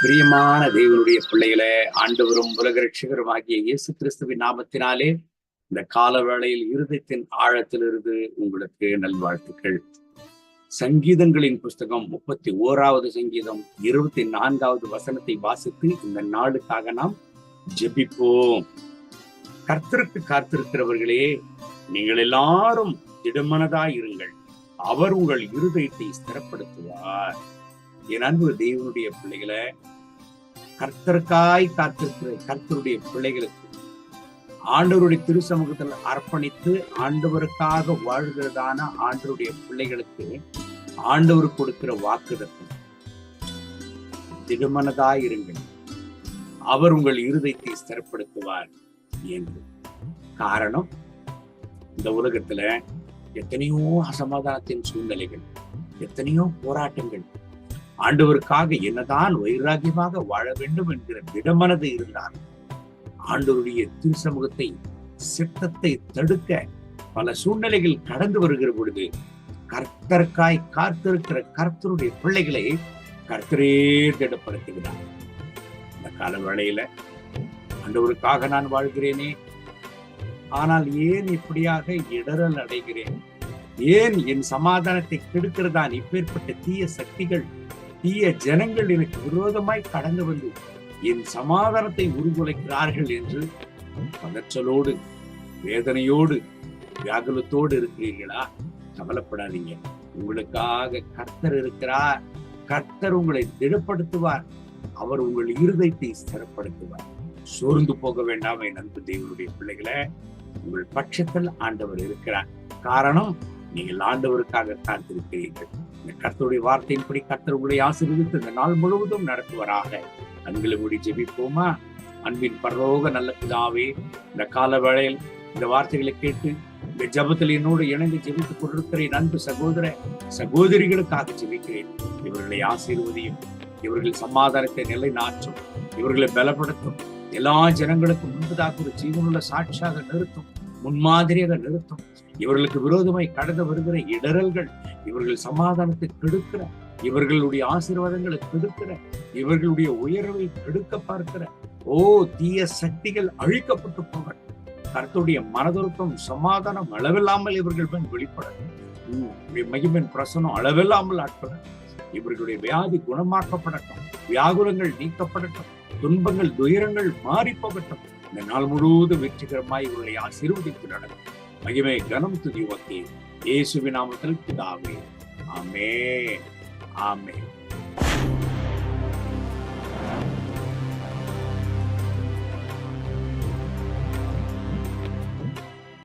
பிரியமான தேவனுடைய பிள்ளைகளை ஆண்டவரும் உலக ரட்சகரும் ஆகிய இயேசு கிறிஸ்துவின் நாமத்தினாலே இந்த கால வேளையில் இருதயத்தின் ஆழத்திலிருந்து உங்களுக்கு நல்வாழ்த்துக்கள். சங்கீதங்களின் புஸ்தகம் முப்பத்தி ஓராவது சங்கீதம் இருபத்தி நான்காவது வசனத்தை வாசித்து இந்த நாளுக்காக நாம் ஜெபிப்போம். கர்த்தருக்கு காத்திருக்கிறவர்களே நீங்கள் எல்லாரும் திடமனதாயிருங்கள் அவர் உங்கள் இருதயத்தை ஸ்திரப்படுத்துவார். என் அன்பு தேவனுடைய பிள்ளைகளை கர்த்தருக்காய் காத்திருக்கிற கர்த்தருடைய பிள்ளைகளுக்கு. ஆண்டவருடைய திருசமூகத்தில் அர்ப்பணித்து ஆண்டவருக்காக வாழ்கிறதான ஆண்டவருடைய பிள்ளைகளுக்கு ஆண்டவர் கொடுக்கிற வாக்குதத்தம். திடுமனதாய் இருங்கள். அவர் உங்கள் இருதயத்தை ஸ்திரப்படுத்துவார் என்று. காரணம் இந்த உலகத்துல எத்தனையோ அசமாதானத்தின் சூழ்நிலைகள் எத்தனையோ போராட்டங்கள் ஆண்டவருக்காக என்னதான் வைராகியமாக வாழ வேண்டும் என்கிற திடமனது இருந்தார் ஆண்டவருடைய திருசமூகத்தை சித்தத்தை தடுக்க பல சூழ்நிலைகள் கடந்து வருகிற பொழுது கர்த்தர்காய் காத்திருக்கிற கர்த்தருடைய பிள்ளைகளை கர்த்தரே திடப்படுத்துகிறார். இந்த கால வேளையில ஆண்டவருக்காக நான் வாழ்கிறேனே. ஆனால் ஏன் இப்படியாக இடரல் அடைகிறேன்? ஏன் என் சமாதானத்தை கெடுக்கிறதான் இப்பேற்பட்ட தீய சக்திகள் தீய ஜனங்கள் எனக்கு விரோதமாய் கடந்து வந்து என் சமாதானத்தை உருகுலைக்கிறார்கள் என்று பதற்றலோடு வேதனையோடு வியாகுலத்தோடு இருக்கிறீர்களா? கவலைப்படாதீங்க. உங்களுக்காக கர்த்தர் இருக்கிறார். கர்த்தர் உங்களை திடப்படுத்துவார் அவர் உங்கள் இருதயத்தை ஸ்திரப்படுத்துவார். சோர்ந்து போக வேண்டாம் என் அன்பு தேவனுடைய பிள்ளைகளை. உங்கள் பட்சத்தில் ஆண்டவர் இருக்கிறார். காரணம் நீங்கள் ஆண்டவருக்காக காத்திருக்கிறீர்கள். இந்த கர்த்தருடைய வார்த்தையின்படி கர்த்தர் உங்களை ஆசீர்வதித்து இந்த நாள் முழுவதும் நடத்துவராக. கண்களை மூடி ஜெபிப்போமா? அன்பின் பரலோக நல்ல பிதாவே இந்த கால வேளையில் இந்த வார்த்தைகளை கேட்டு இந்த ஜபத்தில் என்னோடு இணைந்து ஜெபித்துக் கொண்டிருக்கிற என் அன்பு சகோதர சகோதரிகளுக்காக ஜெபிக்கிறேன். இவர்களை ஆசீர்வதியும் இவர்கள் சமாதானத்தை நிலைநாட்டும் இவர்களை பலப்படுத்தும் எல்லா ஜனங்களுக்கும் முன்பதாக ஒரு ஜீவனுள்ள சாட்சியாக நிறுத்தும் முன்மாதிரியாக நிறுத்தும். இவர்களுக்கு விரோதமாய் கடந்து வருகிற இடரல்கள் இவர்கள் சமாதானத்தை கெடுக்கிற இவர்களுடைய ஆசீர்வாதங்களை கெடுக்கிற இவர்களுடைய உயர்வை கெடுக்க பார்க்கிற ஓ தீய சக்திகள் அழிக்கப்பட்டு போகட்டும் கர்த்தருடைய மனதொருக்கம் சமாதானம் அளவில்லாமல் இவர்கள் மேல் வெளிப்படும் மகிமன் பிரசனம் அளவில்லாமல் ஆட்பட இவர்களுடைய வியாதி குணமாக்கப்படட்டும். வியாகுலங்கள் நீக்கப்படட்டும். துன்பங்கள் துயரங்கள் மாறி போகட்டும். இந்த நாள் முழுவதும் வெற்றிகரமாய் இவர்களை ஆசீர்வதித்து நடக்கும். மகிமை கனம் துதி ஓகே இயேசுவின் நாமத்தில் பிதாவே. ஆமே ஆமே